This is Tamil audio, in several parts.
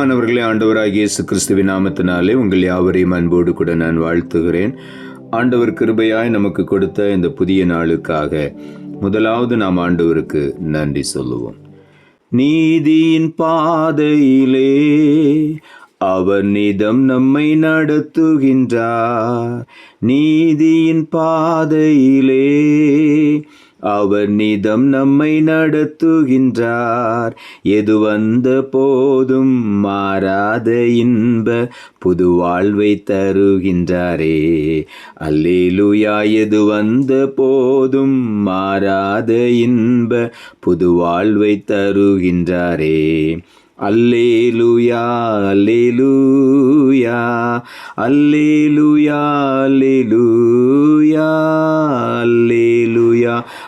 பிரியமானவர்களே ஆண்டவராகிய இயேசு கிறிஸ்துவின் நாமத்தினாலே உங்கள் யாவரையும் அன்போடு கூட நான் வாழ்த்துகிறேன். ஆண்டவர் கிருபையாய் நமக்கு கொடுத்த இந்த புதிய நாளுக்காக முதலாவது நாம் ஆண்டவருக்கு நன்றி சொல்லுவோம். நீதியின் பாதையிலே அவர் நிதம் நம்மை நடத்துகின்றார். நீதியின் பாதையிலே அவர் நிதம் நம்மை நடத்துகின்றார். எது வந்த போதும் மாறாத இன்ப புது வாழ்வை தருகின்றாரே. அல்லேலுயா எது வந்த போதும் மாறாத இன்ப புது வாழ்வை தருகின்றாரே. அல்லேலுயா அல்லேலுயா அல்லேலுயா அல்லேலுயா.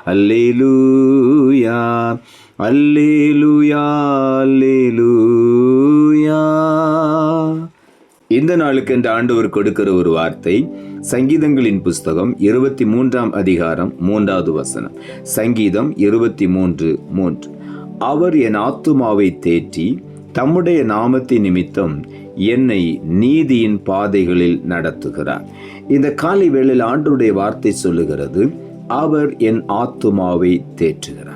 அல்லேலூயா அல்லேலூயா அல்லேலூயா. இந்த நாளுக்கு என்று ஆண்டவர் கொடுக்கிற ஒரு வார்த்தை சங்கீதங்களின் புஸ்தகம் இருபத்தி மூன்றாம் அதிகாரம் மூன்றாவது வசனம். சங்கீதம் இருபத்தி மூன்று. மூன்று அவர் என் ஆத்துமாவை தேற்றி தம்முடைய நாமத்தின் நிமித்தம் என்னை நீதியின் பாதைகளில் நடத்துகிறார். இந்த காலை வேளையில் ஆண்டருடைய வார்த்தை சொல்லுகிறது அவர் என் ஆத்துமாவை தேற்றுகிறார்.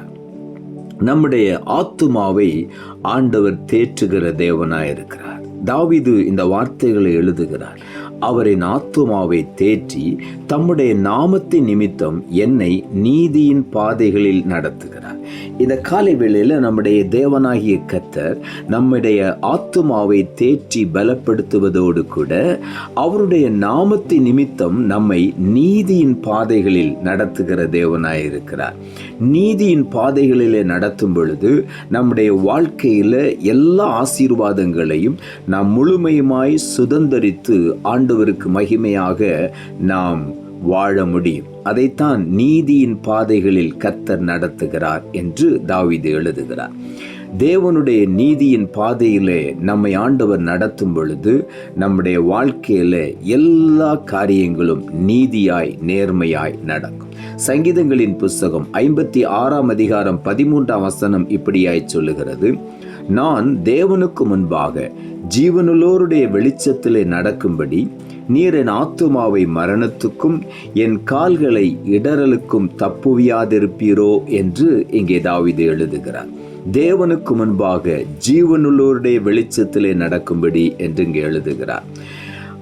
நம்முடைய ஆத்துமாவை ஆண்டவர் தேற்றுகிற தேவனாயிருக்கிறார் தாவிது இந்த வார்த்தைகளை எழுதுகிறார். அவரின் ஆத்துமாவை தேற்றி தம்முடைய நாமத்தின் நிமித்தம் என்னை நீதியின் பாதைகளில் நடத்துகிறார். இந்த காலை வேளையில் நம்முடைய தேவனாகிய கத்தர் நம்முடைய ஆத்துமாவை தேற்றி பலப்படுத்துவதோடு கூட அவருடைய நாமத்தை நிமித்தம் நம்மை நீதியின் பாதைகளில் நடத்துகிற தேவனாயிருக்கிறார் நீதியின் பாதைகளிலே நடத்தும் பொழுது நம்முடைய வாழ்க்கையில் எல்லா ஆசீர்வாதங்களையும் நாம் முழுமையுமாய் சுதந்திரித்து ஆண்டவருக்கு மகிமையாக நாம் வாழ முடியும். அதைத்தான் நீதியின் பாதைகளில் கத்தர் நடத்துகிறார் என்று தாவிது எழுதுகிறார். தேவனுடைய நீதியின் பாதையிலே நம்மை ஆண்டவர் நடத்தும் பொழுது நம்முடைய வாழ்க்கையில எல்லா காரியங்களும் நீதியாய் நேர்மையாய் நடக்கும். சங்கீதங்களின் புஸ்தகம் ஐம்பத்தி ஆறாம் அதிகாரம் பதிமூன்றாம் வசனம் இப்படியாய் சொல்லுகிறது. நான் தேவனுக்கு முன்பாக ஜீவனுள்ளோருடைய வெளிச்சத்திலே நடக்கும்படி நீர் என் ஆத்துமாவை மரணத்துக்கும் என் கால்களை இடரலுக்கும் தப்புவியாதிருப்பீரோ என்று இங்கே தாவிது எழுதுகிறார். தேவனுக்கு முன்பாக ஜீவனுள்ளோருடைய வெளிச்சத்திலே நடக்கும்படி என்று இங்கே எழுதுகிறார்.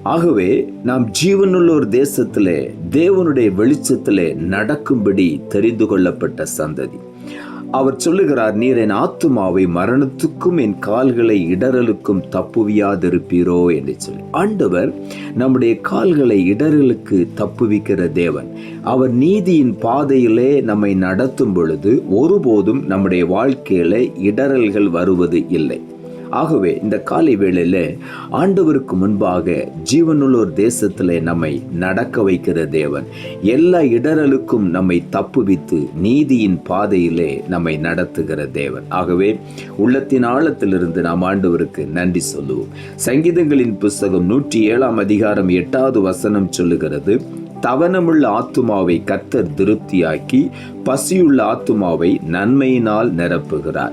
ஆகவே நாம் ஜீவனுள்ளோர் தேசத்திலே தேவனுடைய வெளிச்சத்திலே நடக்கும்படி தெரிந்து கொள்ளப்பட்ட சந்ததி. அவர் சொல்லுகிறார் நீர் என் ஆத்துமாவை மரணத்துக்கும் என் கால்களை இடரலுக்கும் தப்புவியாதிருப்பீரோ என்று சொல்லி. ஆண்டவர் நம்முடைய கால்களை இடரலுக்கு தப்புவிக்கிற தேவன். அவர் நீதியின் பாதையிலே நம்மை நடத்தும் பொழுது ஒருபோதும் நம்முடைய வாழ்க்கையில இடரல்கள் வருவது இல்லை. ஆகவே இந்த காலை வேளையில் ஆண்டவருக்கு முன்பாக ஜீவனுள்ளோர் தேசத்தில் நம்மை நடக்க வைக்கிற தேவன். எல்லா இடரலுக்கும் நம்மை தப்புவித்து நீதியின் பாதையிலே நம்மை நடத்துகிற தேவன். ஆகவே உள்ளத்தின் ஆழத்திலிருந்து நாம் ஆண்டவருக்கு நன்றி சொல்லுவோம். சங்கீதங்களின் புஸ்தகம் நூற்றி ஏழாம் அதிகாரம் எட்டாவது வசனம் சொல்லுகிறது தவனமுள்ள ஆத்துமாவை கத்தர் திருப்தியாக்கி பசியுள்ள ஆத்துமாவை நன்மையினால் நிரப்புகிறார்.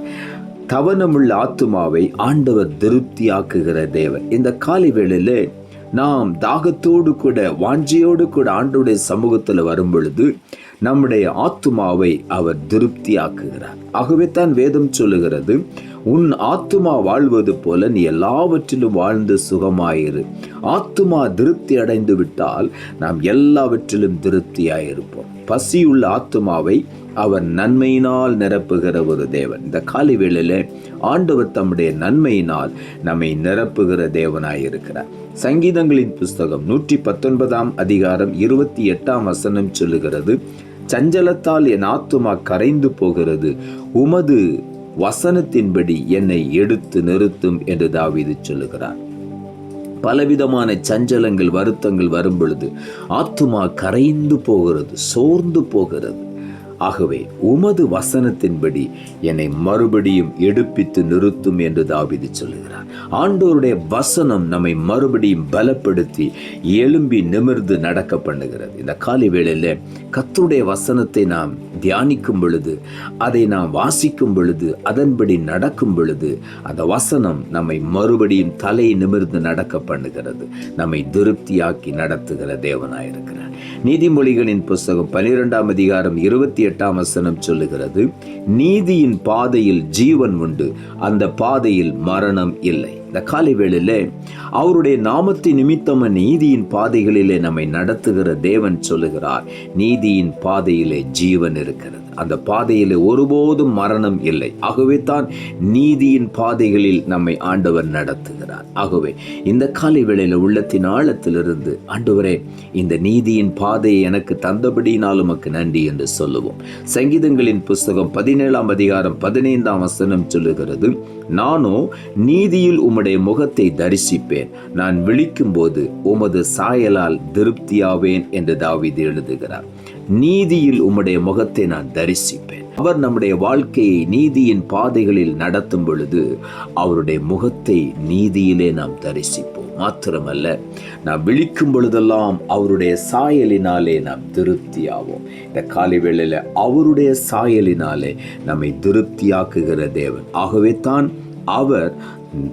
தவனமுள்ள ஆத்துமாவை ஆண்டவர் திருப்தியாக்குகிற தேவன். இந்த காலை வேளையில் நாம் தாகத்தோடு கூட வாஞ்சியோடு கூட ஆண்டுடைய சமூகத்தில் வரும் பொழுது நம்முடைய ஆத்துமாவை அவர் திருப்தியாக்குகிறார். ஆகவே தான் வேதம் சொல்லுகிறது உன் ஆத்துமா வாழ்வது போல நீ எல்லாவற்றிலும் வாழ்ந்து சுகமாயிரு. ஆத்துமா திருப்தி அடைந்து விட்டால் நாம் எல்லாவற்றிலும் திருப்தியாயிருப்போம். பசியுள்ள ஆத்துமாவை அவர் நன்மையினால் நிரப்புகிற ஒரு தேவன். இந்த காலை வேளையில் ஆண்டவர் தம்முடைய நன்மையினால் நம்மை நிரப்புகிற தேவனாயிருக்கிறார். சங்கீதங்களின் புஸ்தகம் நூற்றி பத்தொன்பதாம் அதிகாரம் இருபத்தி எட்டாம் வசனம் சொல்லுகிறது சஞ்சலத்தால் என் ஆத்துமா கரைந்து போகிறது உமது வசனத்தின்படி என்னை எடுத்து நிறுத்தும் என்று தாவிது சொல்லுகிறார். பலவிதமான சஞ்சலங்கள் வருத்தங்கள் வரும் பொழுது ஆத்துமா கரைந்து போகிறது சோர்ந்து போகிறது. ஆகவே உமது வசனத்தின்படி என்னை மறுபடியும் எடுப்பித்து நிறுத்தும் என்று தாவிதி சொல்லுகிறார். ஆண்டோருடைய வசனம் நம்மை மறுபடியும் பலப்படுத்தி எழும்பி நிமிர்ந்து நடக்க பண்ணுகிறது. இந்த காலை வேளையில் கத்தருடைய வசனத்தை நாம் தியானிக்கும் பொழுது அதை நாம் வாசிக்கும் பொழுது அதன்படி நடக்கும் பொழுது அந்த வசனம் நம்மை மறுபடியும் தலை நிமிர்ந்து நடக்க பண்ணுகிறது. நம்மை திருப்தியாக்கி நடத்துகிற தேவனாயிருக்கிறார். நீதிமொழிகளின் புஸ்தகம் பனிரெண்டாம் அதிகாரம் இருபத்தி எட்டாம் வசனம் சொல்லுகிறது நீதியின் பாதையில் ஜீவன் உண்டு அந்த பாதையில் மரணம் இல்லை. இந்த காலை வேளையில் அவருடைய நாமத்தை நிமித்தம் நீதியின் பாதைகளிலே நம்மை நடத்துகிற தேவன் சொல்லுகிறார் நீதியின் பாதையிலே ஜீவன் இருக்கிறது. அந்த பாதையில் ஒருபோதும் மரணம் இல்லை. ஆகவே தான் நீதியின் பாதைகளில் நம்மை ஆண்டவர் நடத்துகிறார். ஆகவே இந்த காலை வேளையில் உள்ளத்தின் ஆழத்திலிருந்து ஆண்டவரே இந்த நீதியின் பாதையை எனக்கு தந்தபடியினால் உமக்கு நன்றி என்று சொல்லுவோம். சங்கீதங்களின் புஸ்தகம் பதினேழாம் அதிகாரம் பதினைந்தாம் வசனம் சொல்லுகிறது நானோ நீதியில் உம்முடைய முகத்தை தரிசிப்பேன். நான் விழிக்கும் போது உமது சாயலால் திருப்தியாவேன் என்று தாவிது எழுதுகிறார். நீதியில் உம்முடைய முகத்தை நான் தரிசிப்பேன். அவர் நம்முடைய வாழ்க்கையை நீதியின் பாதைகளில் நடத்தும் பொழுது அவருடைய முகத்தை நீதியிலே நாம் தரிசிப்போம். மாத்திரமல்ல நாம் விழிக்கும் பொழுதெல்லாம் அவருடைய சாயலினாலே நாம் திருப்தியாவோம். இந்த காலை வேளையில் அவருடைய சாயலினாலே நம்மை திருப்தியாக்குகிற தேவன். ஆகவே தான் அவர்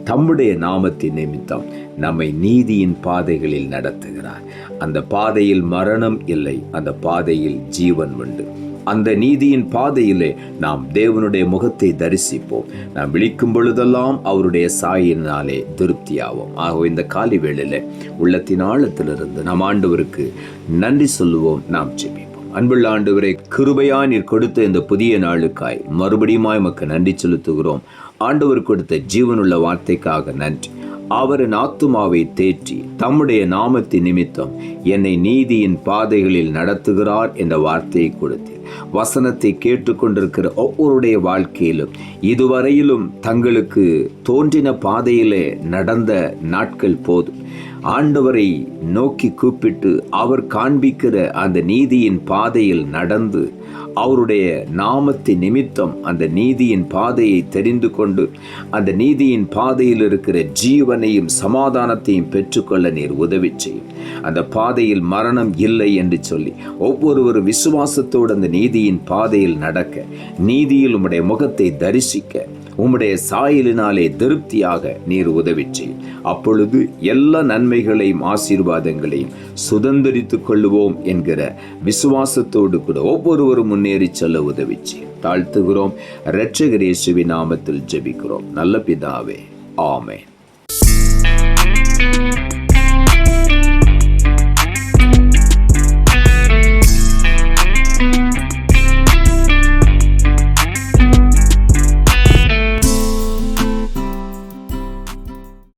தம்முடைய நாமத்தின் நிமித்தம் நம்மை நீதியின் பாதைகளில் நடத்துகிறார். அந்த பாதையில் மரணம் இல்லை அந்த பாதையில் ஜீவன் உண்டு. அந்த நீதியின் பாதையிலே நாம் தேவனுடைய முகத்தை தரிசிப்போம். நாம் விழிக்கும் பொழுதெல்லாம் அவருடைய சாயினாலே திருப்தியாவோம். ஆகவே இந்த காலி வேளையில் உள்ளத்தின் ஆழத்திலிருந்து நாம் ஆண்டவருக்கு நன்றி சொல்லுவோம் நாம் ஜெபிப்போம். அன்புள்ள ஆண்டவரை கிருபையா நீர் கொடுத்த இந்த புதிய நாளுக்காய் மறுபடியுமாய் மக்கு நன்றி செலுத்துகிறோம். ஆண்டவர் கொடுத்த ஜீவனுள்ள வார்த்தைக்காக நன்றி. அவரின் ஆத்துமாவை தேற்றி தம்முடைய நாமத்தின் நிமித்தம் என்னை நீதியின் பாதைகளில் நடத்துகிறார் என்ற வார்த்தையை கொடுத்தீர். வசனத்தை கேட்டுக்கொண்டிருக்கிற ஒவ்வொருடைய வாழ்க்கையிலும் இதுவரையிலும் தங்களுக்கு தோன்றின பாதையிலே நடந்த நாட்கள் போதும். ஆண்டவரை நோக்கி கூப்பிட்டு அவர் காண்பிக்கிற அந்த நீதியின் பாதையில் நடந்து அவருடைய நாமத்தின் நிமித்தம் அந்த நீதியின் பாதையை தெரிந்து கொண்டு அந்த நீதியின் பாதையில் இருக்கிற ஜீவனையும் சமாதானத்தையும் பெற்றுக்கொள்ள நீர் உதவி செய்யும் அந்த பாதையில் மரணம் இல்லை என்று சொல்லி ஒவ்வொருவரும் விசுவாசத்தோடு அந்த நீதியின் பாதையில் நடக்க நீதியில் உம்முடைய முகத்தை தரிசிக்க உம்முடைய சாயலினாலே திருப்தியாக நீர் உதவிச்சு அப்பொழுது எல்லா நன்மைகளையும் ஆசீர்வாதங்களையும் சுதந்திரித்துக் கொள்ளுவோம் என்கிற விசுவாசத்தோடு கூட ஒவ்வொருவரும் முன்னேறி செல்ல உதவிச்சு தாழ்த்துகிறோம். இரட்சகரேசுவி நாமத்தில் ஜெபிக்கிறோம். நல்ல பிதாவே. ஆமே